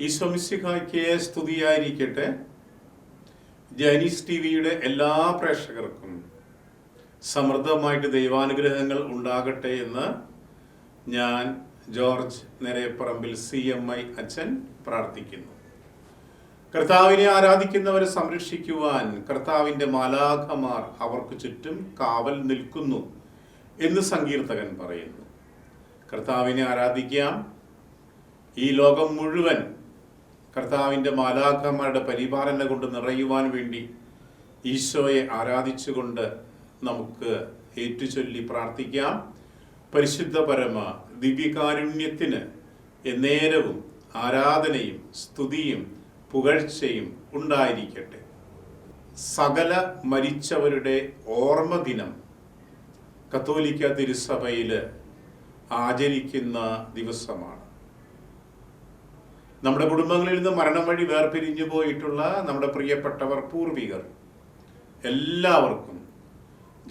ഈശോമിസിഹായ്ക്ക് സ്തുതിയായിരിക്കട്ടെ. ജൈനീസ് ടി വിയുടെ എല്ലാ പ്രേക്ഷകർക്കും സമൃദ്ധമായിട്ട് ദൈവാനുഗ്രഹങ്ങൾ ഉണ്ടാകട്ടെ എന്ന് ഞാൻ George Nirayapparambil C M I അച്ഛൻ പ്രാർത്ഥിക്കുന്നു. കർത്താവിനെ ആരാധിക്കുന്നവരെ സംരക്ഷിക്കുവാൻ കർത്താവിന്റെ മാലാഖമാർ അവർക്ക് ചുറ്റും കാവൽ നിൽക്കുന്നു എന്ന് സങ്കീർത്തകൻ പറയുന്നു. കർത്താവിനെ ആരാധിക്കാം. ഈ ലോകം മുഴുവൻ കർത്താവിന്റെ മാലാഖമാരുടെ പരിപാലന കൊണ്ട് നിറയുവാൻ വേണ്ടി ഈശോയെ ആരാധിച്ചുകൊണ്ട് നമുക്ക് ഏറ്റുചൊല്ലി പ്രാർത്ഥിക്കാം. പരിശുദ്ധ പരമ ദിവ്യകാരുണ്യത്തിന് എന്നേരവും ആരാധനയും സ്തുതിയും പുകഴ്ചയും ഉണ്ടായിരിക്കട്ടെ. സകല മരിച്ചവരുടെ ഓർമ്മ ദിനം കത്തോലിക്ക തിരുസഭയിൽ ആചരിക്കുന്ന ദിവസമാണ്. നമ്മുടെ കുടുംബങ്ങളിൽ നിന്ന് മരണം വഴി വേർപിരിഞ്ഞു പോയിട്ടുള്ള നമ്മുടെ പ്രിയപ്പെട്ടവർ പൂർവികർ. എല്ലാവർക്കും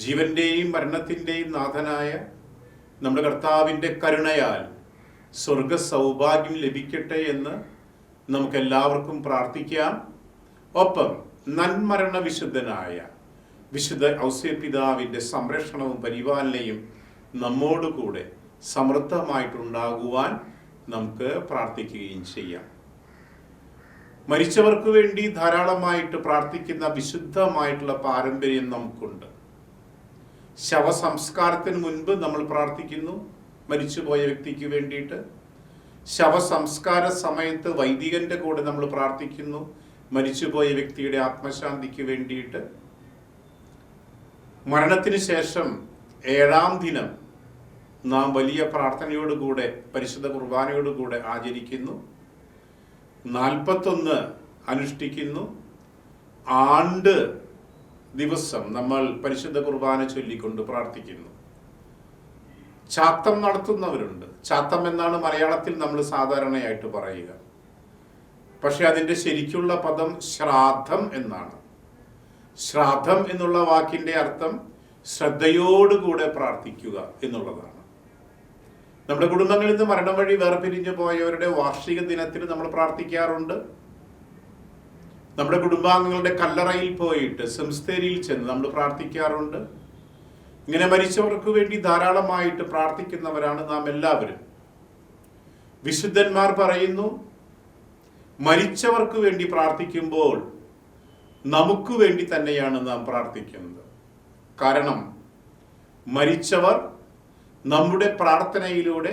ജീവന്റെയും മരണത്തിന്റെയും നാഥനായ നമ്മുടെ കർത്താവിന്റെ കരുണയാൽ സ്വർഗ സൗഭാഗ്യം ലഭിക്കട്ടെ എന്ന് നമുക്കെല്ലാവർക്കും പ്രാർത്ഥിക്കാം. ഒപ്പം നന്മരണ വിശുദ്ധനായ വിശുദ്ധ ഔസ്യപിതാവിന്റെ സംരക്ഷണവും പരിപാലനയും നമ്മോടുകൂടെ സമൃദ്ധമായിട്ടുണ്ടാകുവാൻ നമുക്ക് പ്രാർത്ഥിക്കുകയും ചെയ്യാം. മരിച്ചവർക്ക് വേണ്ടി ധാരാളമായിട്ട് പ്രാർത്ഥിക്കുന്ന വിശുദ്ധമായിട്ടുള്ള പാരമ്പര്യം നമുക്കുണ്ട്. ശവസംസ്കാരത്തിന് മുൻപ് നമ്മൾ പ്രാർത്ഥിക്കുന്നു മരിച്ചുപോയ വ്യക്തിക്ക് വേണ്ടിയിട്ട്. ശവസംസ്കാര സമയത്ത് വൈദികന്റെ കൂടെ നമ്മൾ പ്രാർത്ഥിക്കുന്നു മരിച്ചുപോയ വ്യക്തിയുടെ ആത്മശാന്തിക്ക് വേണ്ടിയിട്ട്. മരണത്തിന് ശേഷം ഏഴാം ദിനം നാം വലിയ പ്രാർത്ഥനയോടുകൂടെ പരിശുദ്ധ കുർബാനയോടുകൂടെ ആചരിക്കുന്നു. നാൽപ്പത്തൊന്ന് അനുഷ്ഠിക്കുന്നു. ആണ്ട് ദിവസം നമ്മൾ പരിശുദ്ധ കുർബാന ചൊല്ലിക്കൊണ്ട് പ്രാർത്ഥിക്കുന്നു. ചാത്തം നടത്തുന്നവരുണ്ട്. ചാത്തം എന്നാണ് മലയാളത്തിൽ നമ്മൾ സാധാരണയായിട്ട് പറയുക. പക്ഷെ അതിന്റെ ശരിക്കുള്ള പദം ശ്രാദ്ധം എന്നാണ്. ശ്രാദ്ധം എന്നുള്ള വാക്കിന്റെ അർത്ഥം ശ്രദ്ധയോടുകൂടെ പ്രാർത്ഥിക്കുക എന്നുള്ളതാണ്. നമ്മുടെ കുടുംബങ്ങളിൽ നിന്ന് മരണം വഴി വേർപിരിഞ്ഞു പോയവരുടെ വാർഷിക ദിനത്തിൽ നമ്മൾ പ്രാർത്ഥിക്കാറുണ്ട്. നമ്മുടെ കുടുംബാംഗങ്ങളുടെ കല്ലറയിൽ പോയിട്ട് സംസ്തേരിയിൽ ചെന്ന് നമ്മൾ പ്രാർത്ഥിക്കാറുണ്ട്. ഇങ്ങനെ മരിച്ചവർക്ക് വേണ്ടി ധാരാളമായിട്ട് പ്രാർത്ഥിക്കുന്നവരാണ് നാം എല്ലാവരും. വിശുദ്ധന്മാർ പറയുന്നു മരിച്ചവർക്ക് വേണ്ടി പ്രാർത്ഥിക്കുമ്പോൾ നമുക്ക് വേണ്ടി തന്നെയാണ് നാം പ്രാർത്ഥിക്കുന്നത്. കാരണം മരിച്ചവർ നമ്മുടെ പ്രാർത്ഥനയിലൂടെ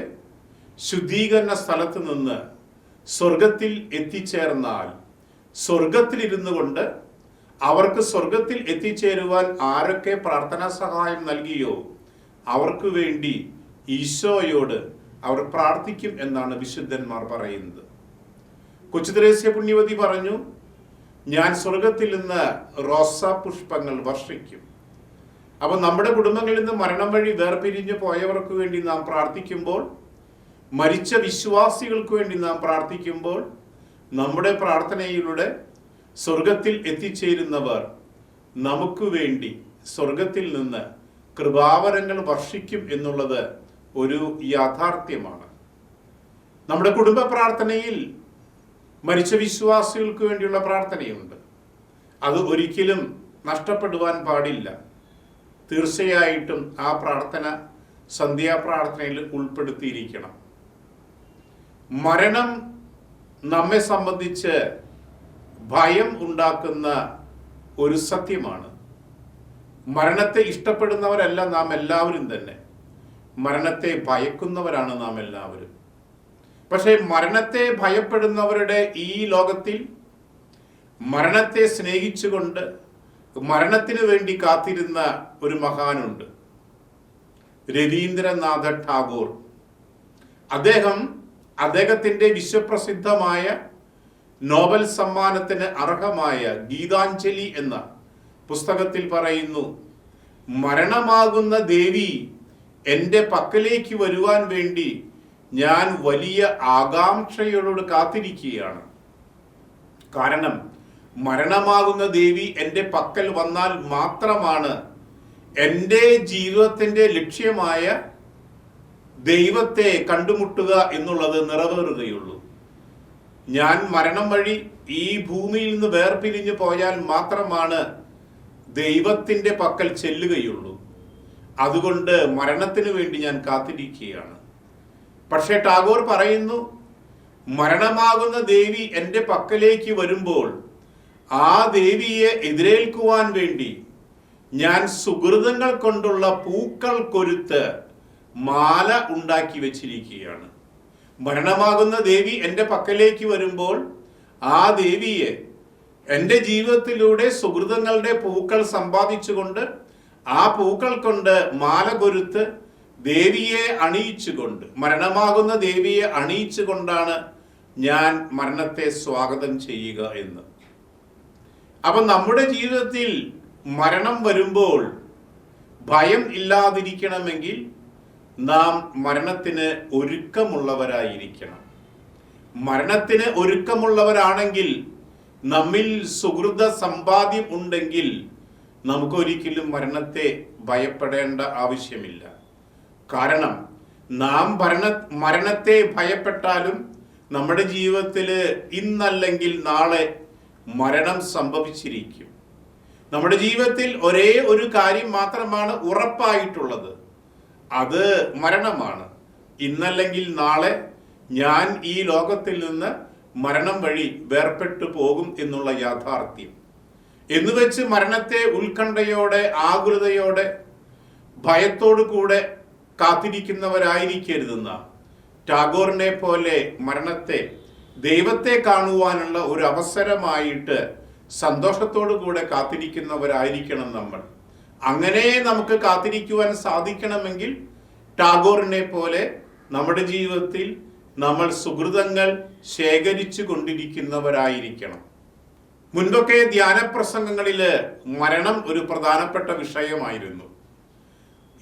ശുദ്ധീകരണ സ്ഥലത്ത് നിന്ന് സ്വർഗത്തിൽ എത്തിച്ചേർന്നാൽ സ്വർഗത്തിലിരുന്നു കൊണ്ട് അവർക്ക് സ്വർഗത്തിൽ എത്തിച്ചേരുവാൻ ആരൊക്കെ പ്രാർത്ഥനാ സഹായം നൽകിയോ അവർക്ക് വേണ്ടി ഈശോയോട് അവർ പ്രാർത്ഥിക്കും എന്നാണ് വിശുദ്ധന്മാർ പറയുന്നത്. കൊച്ചുദ്രേസ്യ പുണ്യവതി പറഞ്ഞു ഞാൻ സ്വർഗത്തിൽ നിന്ന് റോസാ പുഷ്പങ്ങൾ വർഷിക്കും. അപ്പൊ നമ്മുടെ കുടുംബങ്ങളിൽ നിന്ന് മരണം വഴി വേർപിരിഞ്ഞു പോയവർക്ക് വേണ്ടി നാം പ്രാർത്ഥിക്കുമ്പോൾ മരിച്ച വിശ്വാസികൾക്ക് വേണ്ടി നാം പ്രാർത്ഥിക്കുമ്പോൾ നമ്മുടെ പ്രാർത്ഥനയിലൂടെ സ്വർഗത്തിൽ എത്തിച്ചേരുന്നവർ നമുക്ക് വേണ്ടി സ്വർഗത്തിൽ നിന്ന് കൃപാവരങ്ങൾ വർഷിക്കും എന്നുള്ളത് ഒരു യാഥാർത്ഥ്യമാണ്. നമ്മുടെ കുടുംബ പ്രാർത്ഥനയിൽ മരിച്ച വിശ്വാസികൾക്ക് വേണ്ടിയുള്ള പ്രാർത്ഥനയുണ്ട്. അത് ഒരിക്കലും നഷ്ടപ്പെടുവാൻ പാടില്ല. തീർച്ചയായിട്ടും ആ പ്രാർത്ഥന സന്ധ്യാപ്രാർത്ഥനയിൽ ഉൾപ്പെടുത്തിയിരിക്കണം. മരണം നമ്മെ സംബന്ധിച്ച് ഭയം ഉണ്ടാക്കുന്ന ഒരു സത്യമാണ്. മരണത്തെ ഇഷ്ടപ്പെടുന്നവരല്ല നാം എല്ലാവരും തന്നെ. മരണത്തെ ഭയക്കുന്നവരാണ് നാം എല്ലാവരും. പക്ഷേ മരണത്തെ ഭയപ്പെടുന്നവരുടെ ഈ ലോകത്തിൽ മരണത്തെ സ്നേഹിച്ചുകൊണ്ട് മരണത്തിന് വേണ്ടി കാത്തിരുന്ന ഒരു മഹാനുണ്ട്. രവീന്ദ്രനാഥ ടാഗോർ. അദ്ദേഹം അദ്ദേഹത്തിന്റെ വിശ്വപ്രസിദ്ധമായ നോബൽ സമ്മാനത്തിന് അർഹമായ ഗീതാഞ്ജലി എന്ന പുസ്തകത്തിൽ പറയുന്നു മരണമാകുന്ന ദേവി എന്റെ പക്കലേക്ക് വരുവാൻ വേണ്ടി ഞാൻ വലിയ ആകാംക്ഷയോട് കാത്തിരിക്കുകയാണ്. കാരണം മരണമാകുന്ന ദേവി എന്റെ പക്കൽ വന്നാൽ മാത്രമാണ് എന്റെ ജീവിതത്തിന്റെ ലക്ഷ്യമായ ദൈവത്തെ കണ്ടുമുട്ടുക എന്നുള്ളത് നിറവേറുകയുള്ളൂ. ഞാൻ മരണം വഴി ഈ ഭൂമിയിൽ നിന്ന് വേർപിരിഞ്ഞു പോയാൽ മാത്രമാണ് ദൈവത്തിന്റെ പക്കൽ ചെല്ലുകയുള്ളൂ. അതുകൊണ്ട് മരണത്തിന് വേണ്ടി ഞാൻ കാത്തിരിക്കുകയാണ്. പക്ഷേ ടാഗോർ പറയുന്നു മരണമാകുന്ന ദേവി എന്റെ പക്കലേക്ക് വരുമ്പോൾ ആ ദേവിയെ എതിരേൽക്കുവാൻ വേണ്ടി ഞാൻ സുഹൃതങ്ങൾ കൊണ്ടുള്ള പൂക്കൾ കൊരുത്ത് മാല ഉണ്ടാക്കി വെച്ചിരിക്കുകയാണ്. മരണമാകുന്ന ദേവി എന്റെ പക്കലേക്ക് വരുമ്പോൾ ആ ദേവിയെ എന്റെ ജീവിതത്തിലൂടെ സുഹൃതങ്ങളുടെ പൂക്കൾ സമ്പാദിച്ചുകൊണ്ട് ആ പൂക്കൾ കൊണ്ട് മാല കൊരുത്ത് ദേവിയെ അണിയിച്ചുകൊണ്ട് മരണമാകുന്ന ദേവിയെ അണിയിച്ചുകൊണ്ടാണ് ഞാൻ മരണത്തെ സ്വാഗതം ചെയ്യുക എന്ന്. അപ്പൊ നമ്മുടെ ജീവിതത്തിൽ മരണം വരുമ്പോൾ ഭയം ഇല്ലാതിരിക്കണമെങ്കിൽ നാം മരണത്തിന് ഒരുക്കമുള്ളവരായിരിക്കണം. മരണത്തിന് ഒരുക്കമുള്ളവരാണെങ്കിൽ നമ്മിൽ സുഹൃത സമ്പാദ്യം ഉണ്ടെങ്കിൽ നമുക്കൊരിക്കലും മരണത്തെ ഭയപ്പെടേണ്ട ആവശ്യമില്ല. കാരണം നാം ഭരണ മരണത്തെ ഭയപ്പെട്ടാലും നമ്മുടെ ജീവിതത്തിൽ ഇന്നല്ലെങ്കിൽ നാളെ മരണം സംഭവിച്ചിരിക്കും. നമ്മുടെ ജീവിതത്തിൽ ഒരേ ഒരു കാര്യം മാത്രമാണ് ഉറപ്പായിട്ടുള്ളത്. അത് മരണമാണ്. ഇന്നല്ലെങ്കിൽ നാളെ ഞാൻ ഈ ലോകത്തിൽ നിന്ന് മരണം വഴി വേർപെട്ടു പോകും എന്നുള്ള യാഥാർത്ഥ്യം. എന്ന് എന്നുവെച്ച് മരണത്തെ ഉത്കണ്ഠയോടെ ആകുലതയോടെ ഭയത്തോടു കൂടെ കാത്തിരിക്കുന്നവരായിരിക്കരുതെന്ന. ടാഗോറിനെ പോലെ മരണത്തെ ദൈവത്തെ കാണുവാനുള്ള ഒരു അവസരമായിട്ട് സന്തോഷത്തോടു കൂടെ കാത്തിരിക്കുന്നവരായിരിക്കണം നമ്മൾ. അങ്ങനെ നമുക്ക് കാത്തിരിക്കുവാൻ സാധിക്കണമെങ്കിൽ ടാഗോറിനെ പോലെ നമ്മുടെ ജീവിതത്തിൽ നമ്മൾ സുഹൃതങ്ങൾ ശേഖരിച്ചു കൊണ്ടിരിക്കുന്നവരായിരിക്കണം. മുൻപൊക്കെ ധ്യാനപ്രസംഗങ്ങളിൽ മരണം ഒരു പ്രധാനപ്പെട്ട വിഷയമായിരുന്നു.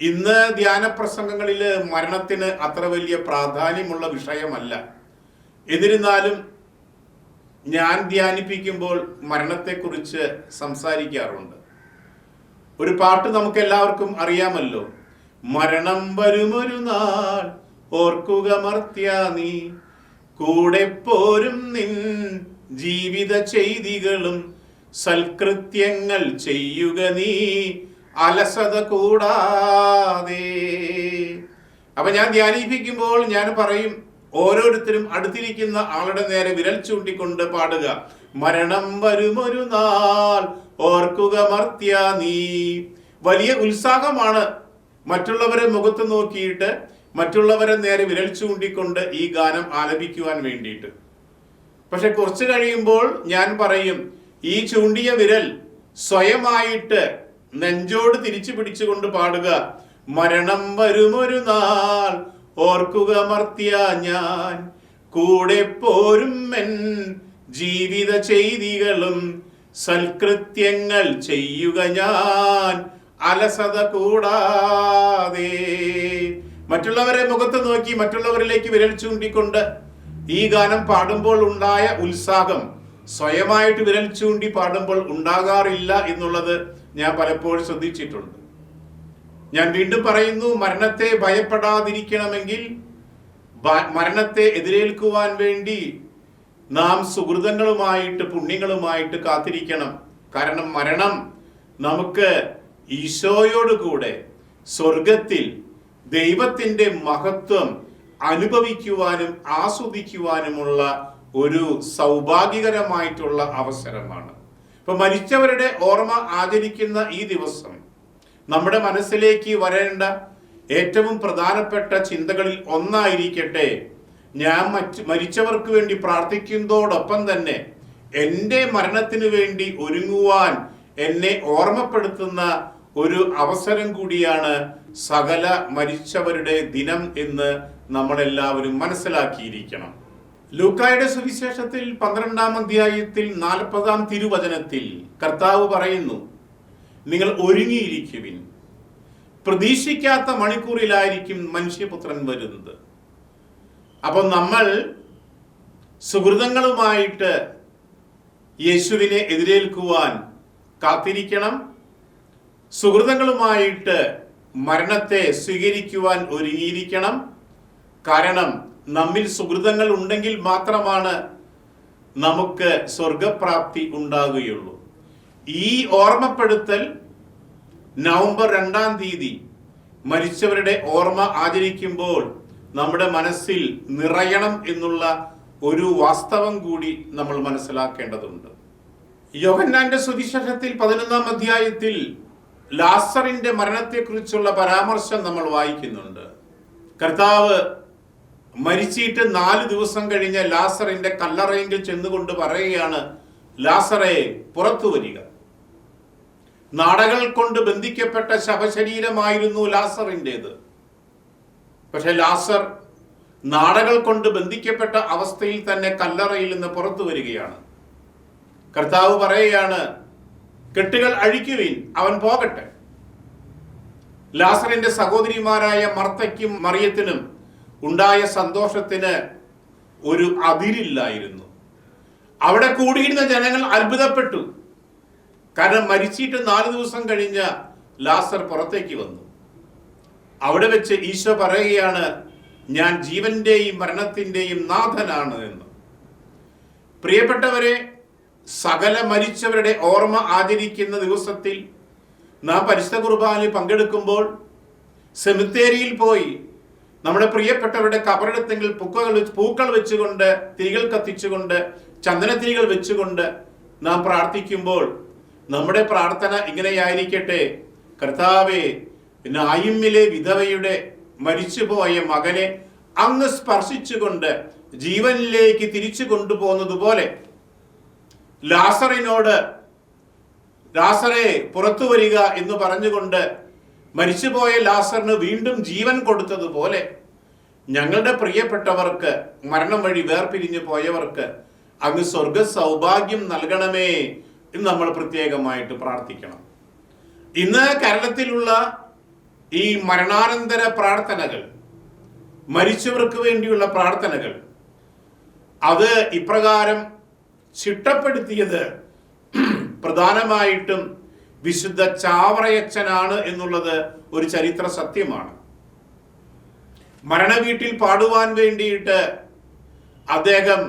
ഇന്ന് ധ്യാനപ്രസംഗങ്ങളിൽ മരണത്തിന് അത്ര വലിയ പ്രാധാന്യമുള്ള വിഷയമല്ല. എന്നിരുന്നാലും ഞാൻ ധ്യാനിപ്പിക്കുമ്പോൾ മരണത്തെക്കുറിച്ച് സംസാരിക്കാറുണ്ട്. ഒരു പാട്ട് നമുക്ക് എല്ലാവർക്കും അറിയാമല്ലോ. മരണം വരുമൊരു നാൾ ഓർക്കുക നീ. കൂടെ പോരും നിൻ ജീവിത ചെയ്തികളും സൽകൃത്യങ്ങൾ ചെയ്യുക നീ. അലസത കൂടാതെ. അപ്പൊ ഞാൻ ധ്യാനിപ്പിക്കുമ്പോൾ ഞാൻ പറയും ഓരോരുത്തരും അടുത്തിരിക്കുന്ന ആളുടെ നേരെ വിരൽ ചൂണ്ടിക്കൊണ്ട് പാടുക. മരണം വരുമൊരു നാൾ ഓർക്കുക മർത്യ നീ. വലിയ ഉത്സാഹമാണ് മറ്റുള്ളവരെ മുഖത്ത് നോക്കിയിട്ട് മറ്റുള്ളവരെ നേരെ വിരൽ ചൂണ്ടിക്കൊണ്ട് ഈ ഗാനം ആലപിക്കുവാൻ വേണ്ടിയിട്ട്. പക്ഷെ കുറച്ച് കഴിയുമ്പോൾ ഞാൻ പറയും ഈ ചൂണ്ടിയ വിരൽ സ്വയമായിട്ട് നെഞ്ചോട് തിരിച്ചു പിടിച്ചുകൊണ്ട് പാടുക. മരണം വരുമൊരു നാൾ ഓർക്കുക മർത്തിയ ഞാൻ. കൂടെ പോരും എൻ ജീവിത ചെയ്തികളും സൽകൃത്യങ്ങൾ ചെയ്യുക ഞാൻ. അലസത കൂടാതെ. മറ്റുള്ളവരെ മുഖത്ത് നോക്കി മറ്റുള്ളവരിലേക്ക് വിരൽ ചൂണ്ടിക്കൊണ്ട് ഈ ഗാനം പാടുമ്പോൾ ഉണ്ടായ ഉത്സാഹം സ്വയമായിട്ട് വിരൽ ചൂണ്ടി പാടുമ്പോൾ ഉണ്ടാകാറില്ല എന്നുള്ളത് ഞാൻ പലപ്പോഴും ശ്രദ്ധിച്ചിട്ടുണ്ട്. ഞാൻ വീണ്ടും പറയുന്നു മരണത്തെ ഭയപ്പെടാതിരിക്കണമെങ്കിൽ മരണത്തെ എതിരേൽക്കുവാൻ വേണ്ടി നാം സുഹൃതങ്ങളുമായിട്ട് പുണ്യങ്ങളുമായിട്ട് കാത്തിരിക്കണം. കാരണം മരണം നമുക്ക് ഈശോയോട് കൂടെ സ്വർഗത്തിൽ ദൈവത്തിന്റെ മഹത്വം അനുഭവിക്കുവാനും ആസ്വദിക്കുവാനുമുള്ള ഒരു സൗഭാഗ്യകരമായിട്ടുള്ള അവസരമാണ്. ഇപ്പൊ മരിച്ചവരുടെ ഓർമ്മ ആചരിക്കുന്ന ഈ ദിവസം നമ്മുടെ മനസ്സിലേക്ക് വരേണ്ട ഏറ്റവും പ്രധാനപ്പെട്ട ചിന്തകളിൽ ഒന്നായിരിക്കട്ടെ. ഞാൻ മറ്റ് മരിച്ചവർക്ക് വേണ്ടി പ്രാർത്ഥിക്കുന്നതോടൊപ്പം തന്നെ എന്റെ മരണത്തിന് വേണ്ടി ഒരുങ്ങുവാൻ എന്നെ ഓർമ്മപ്പെടുത്തുന്ന ഒരു അവസരം കൂടിയാണ് സകല മരിച്ചവരുടെ ദിനം എന്ന് നമ്മളെല്ലാവരും മനസ്സിലാക്കിയിരിക്കണം. ലൂക്കായുടെ സുവിശേഷത്തിൽ പന്ത്രണ്ടാം അധ്യായത്തിൽ നാൽപ്പതാം തിരുവചനത്തിൽ കർത്താവ് പറയുന്നു നിങ്ങൾ ഒരുങ്ങിയിരിക്കുവിൻ. പ്രതീക്ഷിക്കാത്ത മണിക്കൂറിലായിരിക്കും മനുഷ്യപുത്രൻ വരുന്നത്. അപ്പോൾ നമ്മൾ സുഹൃതങ്ങളുമായിട്ട് യേശുവിനെ എതിരേൽക്കുവാൻ കാത്തിരിക്കണം. സുഹൃതങ്ങളുമായിട്ട് മരണത്തെ സ്വീകരിക്കുവാൻ ഒരുങ്ങിയിരിക്കണം. കാരണം നമ്മിൽ സുഹൃതങ്ങൾ ഉണ്ടെങ്കിൽ മാത്രമാണ് നമുക്ക് സ്വർഗപ്രാപ്തി ഉണ്ടാകുകയുള്ളൂ. ഈ ഓർമ്മപ്പെടുത്തൽ നവംബർ രണ്ടാം തീയതി മരിച്ചവരുടെ ഓർമ്മ ആചരിക്കുമ്പോൾ നമ്മുടെ മനസ്സിൽ നിറയണം എന്നുള്ള ഒരു വാസ്തവം കൂടി നമ്മൾ മനസ്സിലാക്കേണ്ടതുണ്ട്. യോഹന്നാന്റെ സുവിശേഷത്തിൽ പതിനൊന്നാം അധ്യായത്തിൽ ലാസറിന്റെ മരണത്തെക്കുറിച്ചുള്ള പരാമർശം നമ്മൾ വായിക്കുന്നുണ്ട്. കർത്താവ് മരിച്ചിട്ട് നാല് ദിവസം കഴിഞ്ഞ ലാസറിന്റെ കല്ലറയെങ്കിൽ ചെന്നുകൊണ്ട് പറയുകയാണ് ലാസറെ പുറത്തു വരിക. നാടകൾ കൊണ്ട് ബന്ധിക്കപ്പെട്ട ശവശരീരമായിരുന്നു ലാസറിന്റെത് പക്ഷെ ലാസർ നാടകൾ കൊണ്ട് ബന്ധിക്കപ്പെട്ട അവസ്ഥയിൽ തന്നെ കല്ലറയിൽ നിന്ന് പുറത്തു വരികയാണ്. കർത്താവ് പറയുകയാണ് കെട്ടുകൾ അഴിക്കുവിൻ അവൻ പോകട്ടെ. ലാസറിന്റെ സഹോദരിമാരായ മർത്തയ്ക്കും മറിയത്തിനും ഉണ്ടായ സന്തോഷത്തിന് ഒരു അതിരില്ലായിരുന്നു. അവിടെ കൂടിയിരുന്ന ജനങ്ങൾ അത്ഭുതപ്പെട്ടു. കാരണം മരിച്ചിട്ട് നാല് ദിവസം കഴിഞ്ഞ ലാസർ പുറത്തേക്ക് വന്നു. അവിടെ വെച്ച് ഈശോ പറയുകയാണ് ഞാൻ ജീവന്റെയും മരണത്തിന്റെയും നാഥനാണ് എന്ന്. പ്രിയപ്പെട്ടവരെ സകല മരിച്ചവരുടെ ഓർമ്മ ആചരിക്കുന്ന ദിവസത്തിൽ നാം പരിശുദ്ധ കുർബാനയിൽ പങ്കെടുക്കുമ്പോൾ സെമിത്തേരിയിൽ പോയി നമ്മുടെ പ്രിയപ്പെട്ടവരുടെ കബറെടുത്തെങ്കിൽ പൂക്കൾ പൂക്കൾ വെച്ചുകൊണ്ട് തിരികൾ കത്തിച്ചുകൊണ്ട് ചന്ദനത്തിരികൾ വെച്ചുകൊണ്ട് നാം പ്രാർത്ഥിക്കുമ്പോൾ നമ്മുടെ പ്രാർത്ഥന ഇങ്ങനെയായിരിക്കട്ടെ. കർത്താവെ നായിമിലെ വിധവയുടെ മരിച്ചുപോയ മകനെ അങ്ങ് സ്പർശിച്ചുകൊണ്ട് ജീവനിലേക്ക് തിരിച്ചു കൊണ്ടുപോകുന്നതുപോലെ ലാസറിനോട് ലാസറെ പുറത്തു വരിക എന്ന് പറഞ്ഞുകൊണ്ട് മരിച്ചുപോയ ലാസറിന് വീണ്ടും ജീവൻ കൊടുത്തതുപോലെ ഞങ്ങളുടെ പ്രിയപ്പെട്ടവർക്ക് മരണം വഴി വേർപിരിഞ്ഞു പോയവർക്ക് അങ്ങ് സ്വർഗ സൗഭാഗ്യം നൽകണമേ എന്ന് നമ്മൾ പ്രത്യേകമായിട്ട് പ്രാർത്ഥിക്കണം. ഇന്ന് കേരളത്തിലുള്ള ഈ മരണാനന്തര പ്രാർത്ഥനകൾ മരിച്ചവർക്ക് വേണ്ടിയുള്ള പ്രാർത്ഥനകൾ അത് ഇപ്രകാരം ചിട്ടപ്പെടുത്തിയത് പ്രധാനമായിട്ടും വിശുദ്ധ ചാവറയച്ചനാണ് എന്നുള്ളത് ഒരു ചരിത്ര സത്യമാണ്. മരണവീട്ടിൽ പാടുവാൻ വേണ്ടിയിട്ട് അദ്ദേഹം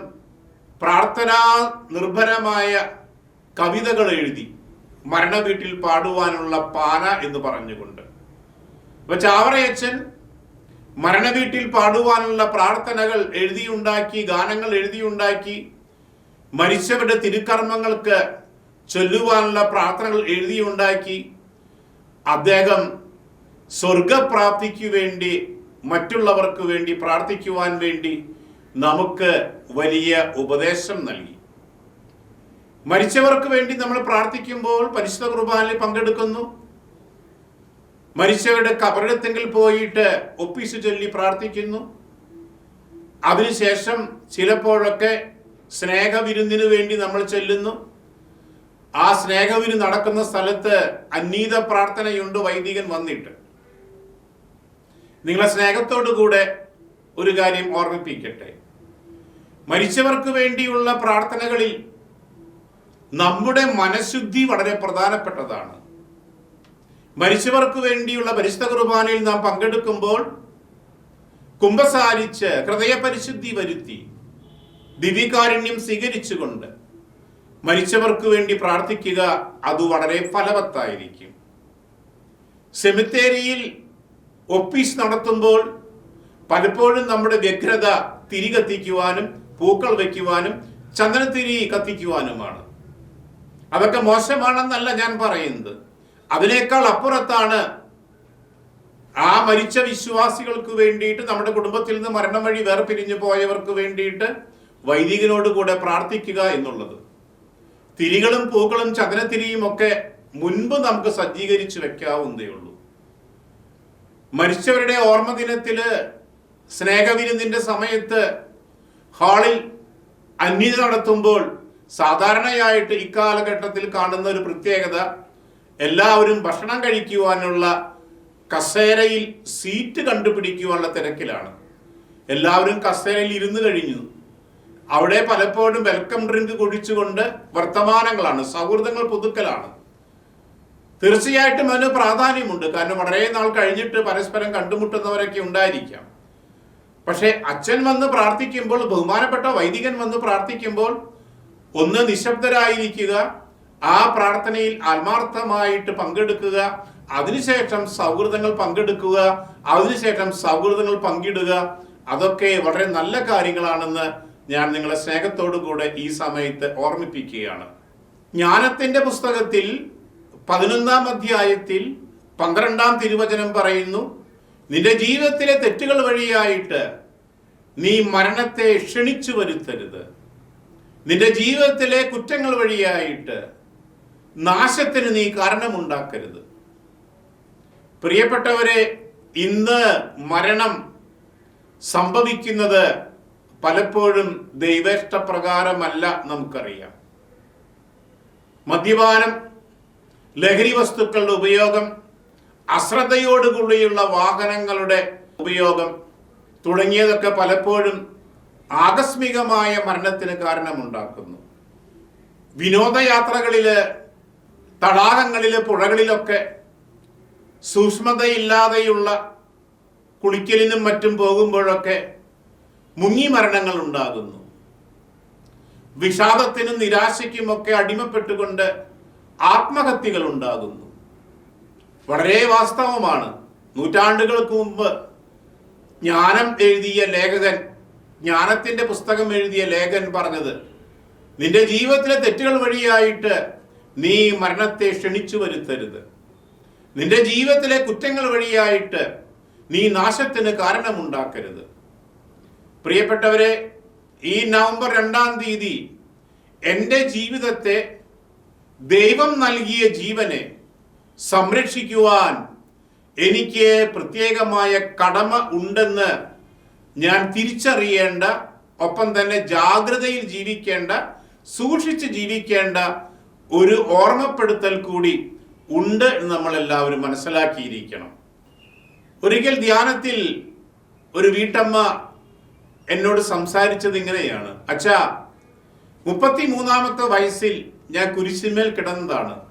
പ്രാർത്ഥനാ നിർഭരമായ കവിതകൾ എഴുതി മരണവീട്ടിൽ പാടുവാനുള്ള പാന എന്ന് പറഞ്ഞുകൊണ്ട്. അപ്പൊ ചാവറയച്ചൻ മരണവീട്ടിൽ പാടുവാനുള്ള പ്രാർത്ഥനകൾ എഴുതിയുണ്ടാക്കി ഗാനങ്ങൾ എഴുതിയുണ്ടാക്കി മരിച്ചവരുടെ തിരുക്കർമ്മങ്ങൾക്ക് ചൊല്ലുവാനുള്ള പ്രാർത്ഥനകൾ എഴുതിയുണ്ടാക്കി. അദ്ദേഹം സ്വർഗപ്രാപ്തിക്ക് വേണ്ടി മറ്റുള്ളവർക്ക് വേണ്ടി പ്രാർത്ഥിക്കുവാൻ വേണ്ടി നമുക്ക് വലിയ ഉപദേശം നൽകി. മരിച്ചവർക്ക് വേണ്ടി നമ്മൾ പ്രാർത്ഥിക്കുമ്പോൾ പരിശുദ്ധ കുർബാനയിൽ പങ്കെടുക്കുന്നു. മരിച്ചവരുടെ കബറിടത്തെങ്കിൽ പോയിട്ട് ഒപ്പീസ് ചൊല്ലി പ്രാർത്ഥിക്കുന്നു. അതിനുശേഷം ചിലപ്പോഴൊക്കെ സ്നേഹവിരുന്നിന് വേണ്ടി നമ്മൾ ചെല്ലുന്നു. ആ സ്നേഹവിരുന്ന് നടക്കുന്ന സ്ഥലത്ത് അന്നീത പ്രാർത്ഥനയുണ്ട് വൈദികൻ വന്നിട്ട്. നിങ്ങളെ സ്നേഹത്തോടു കൂടെ ഒരു കാര്യം ഓർമ്മിപ്പിക്കട്ടെ. മരിച്ചവർക്ക് വേണ്ടിയുള്ള പ്രാർത്ഥനകളിൽ നമ്മുടെ മനഃശുദ്ധി വളരെ പ്രധാനപ്പെട്ടതാണ്. മരിച്ചവർക്ക് വേണ്ടിയുള്ള പരിശുദ്ധ കുർബാനയിൽ നാം പങ്കെടുക്കുമ്പോൾ കുംഭസാരിച്ച് ഹൃദയപരിശുദ്ധി വരുത്തി ദിവ്യകാരുണ്യം സ്വീകരിച്ചുകൊണ്ട് മരിച്ചവർക്ക് വേണ്ടി പ്രാർത്ഥിക്കുക അത് വളരെ ഫലവത്തായിരിക്കും. സെമിത്തേരിയിൽ ഒപ്പീസ് നടത്തുമ്പോൾ പലപ്പോഴും നമ്മുടെ വ്യഗ്രത തിരി കത്തിക്കുവാനും പൂക്കൾ വയ്ക്കുവാനും ചന്ദനത്തിരി കത്തിക്കുവാനുമാണ്. അതൊക്കെ മോശമാണെന്നല്ല ഞാൻ പറയുന്നത്. അതിനേക്കാൾ അപ്പുറത്താണ് ആ മരിച്ച വിശ്വാസികൾക്ക് വേണ്ടിയിട്ട് നമ്മുടെ കുടുംബത്തിൽ നിന്ന് മരണം വഴി വേർപിരിഞ്ഞു പോയവർക്ക് വേണ്ടിയിട്ട് വൈദികനോട് കൂടെ പ്രാർത്ഥിക്കുക എന്നുള്ളത്. തിരികളും പൂക്കളും ചതനത്തിരിയും ഒക്കെ മുൻപ് നമുക്ക് സജ്ജീകരിച്ച് വെക്കാവുന്നതേ ഉള്ളൂ. മരിച്ചവരുടെ ഓർമ്മ ദിനത്തിൽ സ്നേഹവിരുന്നിന്റെ സമയത്ത് ഹാളിൽ അന്യത നടത്തുമ്പോൾ സാധാരണയായിട്ട് ഇക്കാലഘട്ടത്തിൽ കാണുന്ന ഒരു പ്രത്യേകത എല്ലാവരും ഭക്ഷണം കഴിക്കുവാനുള്ള കസേരയിൽ സീറ്റ് കണ്ടുപിടിക്കുവാനുള്ള തിരക്കിലാണ്. എല്ലാവരും കസേരയിൽ ഇരുന്ന് കഴിഞ്ഞു. അവിടെ പലപ്പോഴും വെൽക്കം ഡ്രിങ്ക് കുടിച്ചുകൊണ്ട് വർത്തമാനങ്ങളാണ് സൗഹൃദങ്ങൾ പുതുക്കലാണ്. തീർച്ചയായിട്ടും അതിന് പ്രാധാന്യമുണ്ട് കാരണം വളരെ നാൾ കഴിഞ്ഞിട്ട് പരസ്പരം കണ്ടുമുട്ടുന്നവരൊക്കെ ഉണ്ടായിരിക്കാം. പക്ഷേ അച്ഛൻ വന്ന് പ്രാർത്ഥിക്കുമ്പോൾ ബഹുമാനപ്പെട്ട വൈദികൻ വന്ന് പ്രാർത്ഥിക്കുമ്പോൾ ഒന്ന് നിശബ്ദരായിരിക്കുക ആ പ്രാർത്ഥനയിൽ ആത്മാർത്ഥമായിട്ട് പങ്കെടുക്കുക അതിനുശേഷം സൗഹൃദങ്ങൾ പങ്കെടുക്കുക അതിനുശേഷം സൗഹൃദങ്ങൾ പങ്കിടുക അതൊക്കെ വളരെ നല്ല കാര്യങ്ങളാണെന്ന് ഞാൻ നിങ്ങളെ സ്നേഹത്തോടു കൂടെ ഈ സമയത്ത് ഓർമ്മിപ്പിക്കുകയാണ്. ജ്ഞാനത്തിന്റെ പുസ്തകത്തിൽ പതിനൊന്നാം അധ്യായത്തിൽ പന്ത്രണ്ടാം തിരുവചനം പറയുന്നു നിന്റെ ജീവിതത്തിലെ തെറ്റുകൾ വഴിയായിട്ട് നീ മരണത്തെ ക്ഷണിച്ചു വരുത്തരുത്. നിന്റെ ജീവിതത്തിലെ കുറ്റങ്ങൾ വഴിയായിട്ട് നാശത്തിന് നീ കാരണമുണ്ടാക്കരുത്. പ്രിയപ്പെട്ടവരെ ഇന്ന് മരണം സംഭവിക്കുന്നത് പലപ്പോഴും ദൈവേഷ്ടപ്രകാരമല്ല നമുക്കറിയാം. മദ്യപാനം ലഹരി വസ്തുക്കളുടെ ഉപയോഗം അശ്രദ്ധയോടുകൂടിയുള്ള വാഹനങ്ങളുടെ ഉപയോഗം തുടങ്ങിയതൊക്കെ പലപ്പോഴും ആകസ്മികമായ മരണത്തിന് കാരണമുണ്ടാക്കുന്നു. വിനോദയാത്രകളിൽ തടാകങ്ങളിൽ പുഴകളിലൊക്കെ സൂക്ഷ്മതയില്ലാതെയുള്ള കുളിക്കലിനും മറ്റും പോകുമ്പോഴൊക്കെ മുങ്ങി മരണങ്ങൾ ഉണ്ടാകുന്നു. വിഷാദത്തിനും നിരാശയ്ക്കുമൊക്കെ അടിമപ്പെട്ടുകൊണ്ട് ആത്മഹത്യകൾ ഉണ്ടാകുന്നു. വളരെ വാസ്തവമാണ്. നൂറ്റാണ്ടുകൾക്ക് മുമ്പ് ജ്ഞാനം എഴുതിയ ലേഖകൻ ജ്ഞാനത്തിന്റെ പുസ്തകം എഴുതിയ ലേഖൻ പറഞ്ഞത് നിന്റെ ജീവിതത്തിലെ തെറ്റുകൾ വഴിയായിട്ട് നീ മരണത്തെ ക്ഷണിച്ചു വരുത്തരുത്. നിന്റെ ജീവിതത്തിലെ കുറ്റങ്ങൾ വഴിയായിട്ട് നീ നാശത്തിന് കാരണമുണ്ടാക്കരുത്. പ്രിയപ്പെട്ടവരെ ഈ നവംബർ രണ്ടാം തീയതി എന്റെ ജീവിതത്തെ ദൈവം നൽകിയ ജീവനെ സംരക്ഷിക്കുവാൻ എനിക്ക് പ്രത്യേകമായ കടമ ഉണ്ടെന്ന് ഞാൻ തിരിച്ചറിയേണ്ട ഒപ്പം തന്നെ ജാഗ്രതയിൽ ജീവിക്കേണ്ട സൂക്ഷിച്ച് ജീവിക്കേണ്ട ഒരു ഓർമ്മപ്പെടുത്തൽ കൂടി ഉണ്ട് എന്ന് നമ്മൾ എല്ലാവരും മനസ്സിലാക്കിയിരിക്കണം. ഒരിക്കൽ ധ്യാനത്തിൽ ഒരു വീട്ടമ്മ എന്നോട് സംസാരിച്ചത് ഇങ്ങനെയാണ്. അച്ഛാ മുപ്പത്തി മൂന്നാമത്തെ വയസ്സിൽ ഞാൻ കുരിശിന്മേൽ കിടന്നതാണ്.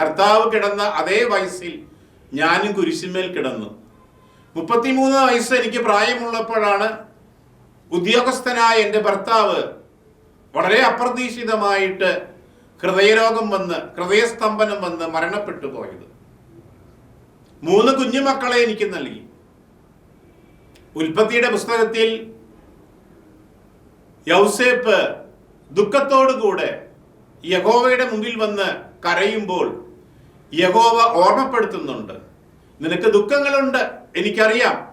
കർത്താവ് കിടന്ന അതേ വയസ്സിൽ ഞാനും കുരിശിന്മേൽ കിടന്നു. മുപ്പത്തിമൂന്ന് വയസ്സ് എനിക്ക് പ്രായമുള്ളപ്പോഴാണ് ഉദ്യോഗസ്ഥനായ എന്റെ ഭർത്താവ് വളരെ അപ്രതീക്ഷിതമായിട്ട് ഹൃദയരോഗം വന്ന് ഹൃദയസ്തംഭനം വന്ന് മരണപ്പെട്ടു പോയത്. മൂന്ന് കുഞ്ഞുമക്കളെ എനിക്ക് നൽകി. ഉൽപ്പത്തിയുടെ പുസ്തകത്തിൽ യൗസേപ്പ് ദുഃഖത്തോടുകൂടെ യഹോവയുടെ മുമ്പിൽ വന്ന് കരയുമ്പോൾ യഹോവ ഓർമ്മപ്പെടുത്തുന്നുണ്ട്. നിനക്ക് ദുഃഖങ്ങളുണ്ട് എനിക്കറിയാം.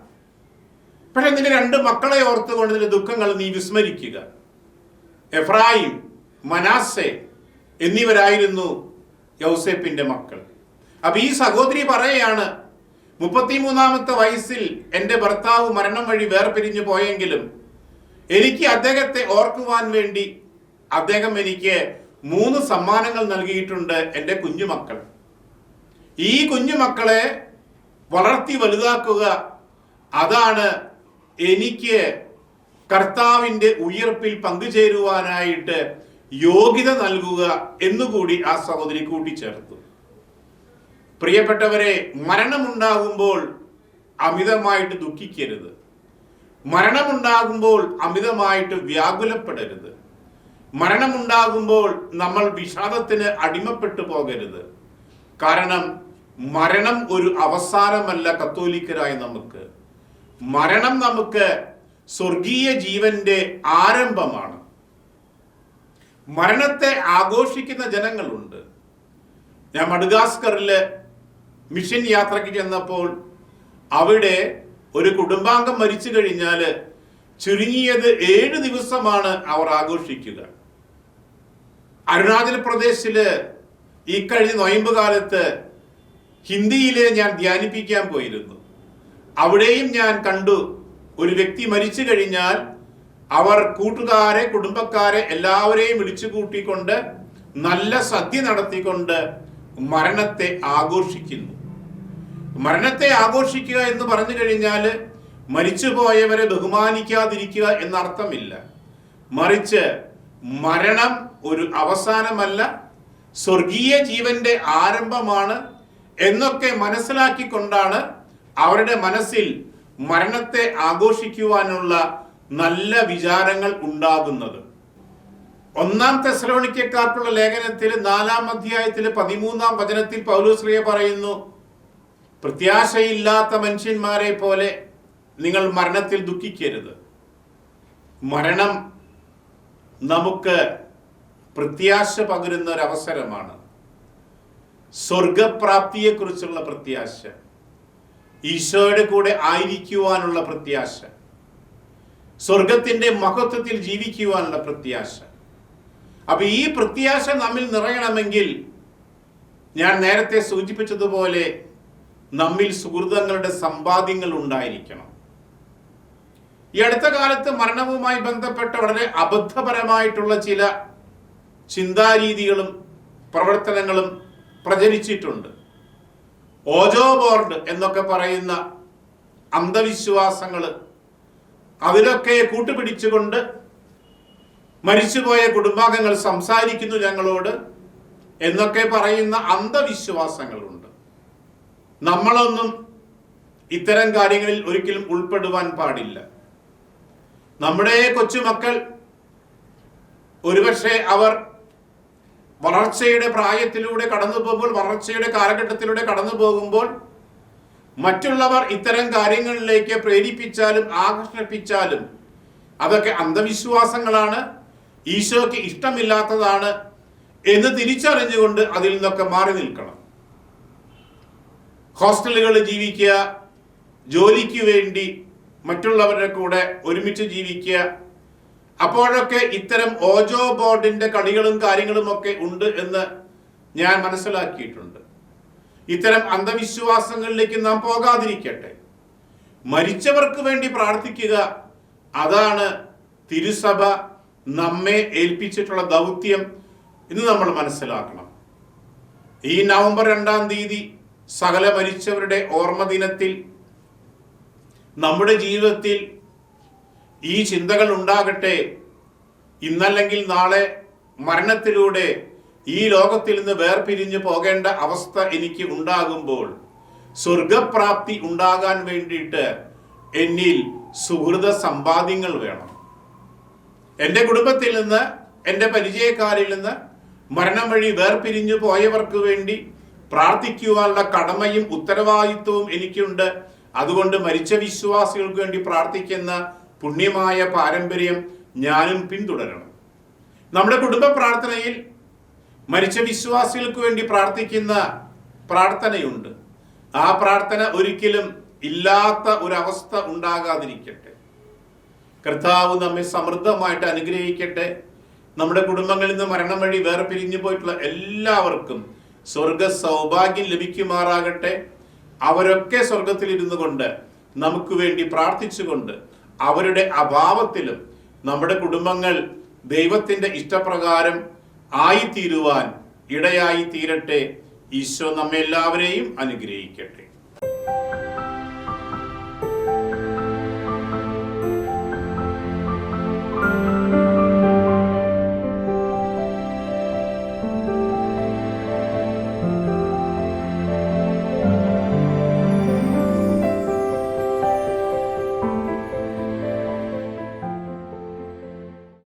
പക്ഷെ നിന്റെ രണ്ട് മക്കളെ ഓർത്തുകൊണ്ട് നിന്റെ ദുഃഖങ്ങൾ നീ വിസ്മരിക്കുക. എഫ്രായിം മനാസെ എന്നിവരായിരുന്നു യൗസേപ്പിന്റെ മക്കൾ. അപ്പൊ ഈ സഹോദരി പറയുകയാണ് മുപ്പത്തിമൂന്നാമത്തെ വയസ്സിൽ എന്റെ ഭർത്താവ് മരണം വഴി വേർപിരിഞ്ഞു പോയെങ്കിലും എനിക്ക് അദ്ദേഹത്തെ ഓർക്കുവാൻ വേണ്ടി അദ്ദേഹം എനിക്ക് മൂന്ന് സമ്മാനങ്ങൾ നൽകിയിട്ടുണ്ട് എന്റെ കുഞ്ഞുമക്കൾ. ഈ കുഞ്ഞുമക്കളെ വളർത്തി വലുതാക്കുക. അതാണ് എനിക്ക് കർത്താവിന്റെ ഉയർപ്പിൽ പങ്കുചേരുവാനായിട്ട് യോഗ്യത നൽകുക എന്നുകൂടി ആ സഹോദരി കൂട്ടിച്ചേർത്തു. പ്രിയപ്പെട്ടവരെ മരണമുണ്ടാകുമ്പോൾ അമിതമായിട്ട് ദുഃഖിക്കരുത്. മരണമുണ്ടാകുമ്പോൾ അമിതമായിട്ട് വ്യാകുലപ്പെടരുത്. മരണമുണ്ടാകുമ്പോൾ നമ്മൾ വിഷാദത്തിന് അടിമപ്പെട്ടു പോകരുത്. കാരണം മരണം ഒരു അവസാനമല്ല കത്തോലിക്കരായ നമുക്ക്. മരണം നമുക്ക് സ്വർഗീയ ജീവന്റെ ആരംഭമാണ്. മരണത്തെ ആഘോഷിക്കുന്ന ജനങ്ങളുണ്ട്. ഞാൻ മഡഗാസ്കറിൽ മിഷൻ യാത്രയ്ക്ക് ചെന്നപ്പോൾ അവിടെ ഒരു കുടുംബാംഗം മരിച്ചു കഴിഞ്ഞാൽ ചുരുങ്ങിയത് ഏഴ് ദിവസമാണ് അവർ ആഘോഷിക്കുക. അരുണാചൽ പ്രദേശിൽ ഈ കഴിഞ്ഞ നൊയമ്പ് കാലത്ത് ഹിന്ദിയിലെ ഞാൻ ധ്യാനിപ്പിക്കാൻ പോയിരുന്നു. അവിടെയും ഞാൻ കണ്ടു. ഒരു വ്യക്തി മരിച്ചു കഴിഞ്ഞാൽ അവർ കൂട്ടുകാരെ കുടുംബക്കാരെ എല്ലാവരെയും വിളിച്ചു കൂട്ടിക്കൊണ്ട് നല്ല സദ്യ നടത്തിക്കൊണ്ട് മരണത്തെ ആഘോഷിക്കുന്നു. മരണത്തെ ആഘോഷിക്കുക എന്ന് പറഞ്ഞു കഴിഞ്ഞാൽ മരിച്ചുപോയവരെ ബഹുമാനിക്കാതിരിക്കുക എന്നർത്ഥമില്ല. മറിച്ച് മരണം ഒരു അവസാനമല്ല സ്വർഗീയ ജീവന്റെ ആരംഭമാണ് എന്നൊക്കെ മനസ്സിലാക്കിക്കൊണ്ടാണ് അവരുടെ മനസ്സിൽ മരണത്തെ ആഘോഷിക്കുവാനുള്ള നല്ല വിചാരങ്ങൾ ഉണ്ടാകുന്നത്. ഒന്നാം തെസലോണിക്കാർക്കുള്ള ലേഖനത്തിൽ നാലാം അധ്യായത്തിൽ പതിമൂന്നാം വചനത്തിൽ പൗലോശ്രീയ പറയുന്നു പ്രത്യാശയില്ലാത്ത മനുഷ്യന്മാരെ പോലെ നിങ്ങൾ മരണത്തിൽ ദുഃഖിക്കരുത്. മരണം നമുക്ക് പ്രത്യാശ പകരുന്ന ഒരു അവസരമാണ്. സ്വർഗപ്രാപ്തിയെക്കുറിച്ചുള്ള പ്രത്യാശ. ഈശോയുടെ കൂടെ ആയിരിക്കുവാനുള്ള പ്രത്യാശ. സ്വർഗത്തിന്റെ മഹത്വത്തിൽ ജീവിക്കുവാനുള്ള പ്രത്യാശ. അപ്പൊ ഈ പ്രത്യാശ നമ്മിൽ നിറയണമെങ്കിൽ ഞാൻ നേരത്തെ സൂചിപ്പിച്ചതുപോലെ നമ്മിൽ സുഹൃതങ്ങളുടെ സമ്പാദ്യങ്ങൾ ഉണ്ടായിരിക്കണം. ഈ അടുത്ത കാലത്ത് മരണവുമായി ബന്ധപ്പെട്ട വളരെ അബദ്ധപരമായിട്ടുള്ള ചില ചിന്താരീതികളും പ്രവർത്തനങ്ങളും പ്രചരിച്ചിട്ടുണ്ട്. ഓജോ ബോർഡ് എന്നൊക്കെ പറയുന്ന അന്ധവിശ്വാസങ്ങൾ അവരൊക്കെ കൂട്ടുപിടിച്ചുകൊണ്ട് മരിച്ചുപോയ കുടുംബാംഗങ്ങൾ സംസാരിക്കുന്നു ഞങ്ങളോട് എന്നൊക്കെ പറയുന്ന അന്ധവിശ്വാസങ്ങളുണ്ട്. നമ്മളൊന്നും ഇത്തരം കാര്യങ്ങളിൽ ഒരിക്കലും ഉൾപ്പെടുവാൻ പാടില്ല. നമ്മുടെ കൊച്ചുമക്കൾ ഒരുപക്ഷെ അവർ വളർച്ചയുടെ പ്രായത്തിലൂടെ കടന്നു പോകുമ്പോൾ വളർച്ചയുടെ കാലഘട്ടത്തിലൂടെ കടന്നു പോകുമ്പോൾ മറ്റുള്ളവർ ഇത്തരം കാര്യങ്ങളിലേക്ക് പ്രേരിപ്പിച്ചാലും ആകർഷിപ്പിച്ചാലും അതൊക്കെ അന്ധവിശ്വാസങ്ങളാണ്. ഈശോയ്ക്ക് ഇഷ്ടമില്ലാത്തതാണ് എന്ന് തിരിച്ചറിഞ്ഞുകൊണ്ട് അതിൽ നിന്നൊക്കെ മാറി നിൽക്കണം. ഹോസ്റ്റലുകളിൽ ജീവിക്കുക ജോലിക്ക് വേണ്ടി മറ്റുള്ളവരുടെ കൂടെ ഒരുമിച്ച് ജീവിക്കുക അപ്പോഴൊക്കെ ഇത്തരം ഓജോ ബോർഡിന്റെ കണികളും കാര്യങ്ങളും ഒക്കെ ഉണ്ട് എന്ന് ഞാൻ മനസ്സിലാക്കിയിട്ടുണ്ട്. ഇത്തരം അന്ധവിശ്വാസങ്ങളിലേക്ക് നാം പോകാതിരിക്കട്ടെ. മരിച്ചവർക്ക് വേണ്ടി പ്രാർത്ഥിക്കുക അതാണ് തിരുസഭ നമ്മെ ഏൽപ്പിച്ചിട്ടുള്ള ദൗത്യം എന്ന് നമ്മൾ മനസ്സിലാക്കണം. ഈ നവംബർ രണ്ടാം തീയതി സകല മരിച്ചവരുടെ ഓർമ്മ ദിനത്തിൽ നമ്മുടെ ജീവിതത്തിൽ ഈ ചിന്തകൾ ഉണ്ടാകട്ടെ. ഇന്നല്ലെങ്കിൽ നാളെ മരണത്തിലൂടെ ഈ ലോകത്തിൽ നിന്ന് വേർപിരിഞ്ഞു പോകേണ്ട അവസ്ഥ എനിക്ക് ഉണ്ടാകുമ്പോൾ സ്വർഗപ്രാപ്തി ഉണ്ടാകാൻ വേണ്ടിയിട്ട് എന്നിൽ സുഹൃത സമ്പാദ്യങ്ങൾ വേണം. എന്റെ കുടുംബത്തിൽ നിന്ന് എന്റെ പരിചയക്കാരിൽ നിന്ന് മരണം വഴി വേർപിരിഞ്ഞു പോയവർക്ക് വേണ്ടി പ്രാർത്ഥിക്കുവാനുള്ള കടമയും ഉത്തരവാദിത്വവും എനിക്കുണ്ട്. അതുകൊണ്ട് മരിച്ച വിശ്വാസികൾക്ക് വേണ്ടി പ്രാർത്ഥിക്കുന്ന പുണ്യമായ പാരമ്പര്യം ഞാനും പിന്തുടരണം. നമ്മുടെ കുടുംബ പ്രാർത്ഥനയിൽ മരിച്ച വിശ്വാസികൾക്ക് വേണ്ടി പ്രാർത്ഥിക്കുന്ന പ്രാർത്ഥനയുണ്ട്. ആ പ്രാർത്ഥന ഒരിക്കലും ഇല്ലാത്ത ഒരവസ്ഥ ഉണ്ടാകാതിരിക്കട്ടെ. കർത്താവ് നമ്മെ സമൃദ്ധമായിട്ട് അനുഗ്രഹിക്കട്ടെ. നമ്മുടെ കുടുംബങ്ങളിൽ നിന്ന് മരണം വഴി വേറെ പിരിഞ്ഞു പോയിട്ടുള്ള എല്ലാവർക്കും സ്വർഗ സൗഭാഗ്യം ലഭിക്കുമാറാകട്ടെ. അവരൊക്കെ സ്വർഗത്തിൽ ഇരുന്നു കൊണ്ട് നമുക്ക് വേണ്ടി പ്രാർത്ഥിച്ചുകൊണ്ട് അവരുടെ അഭാവത്തിലും നമ്മുടെ കുടുംബങ്ങൾ ദൈവത്തിന്റെ ഇഷ്ടപ്രകാരം ആയിത്തീരുവാൻ ഇടയായി തീരട്ടെ. ഈശോ നമ്മെല്ലാവരെയും അനുഗ്രഹിക്കട്ടെ.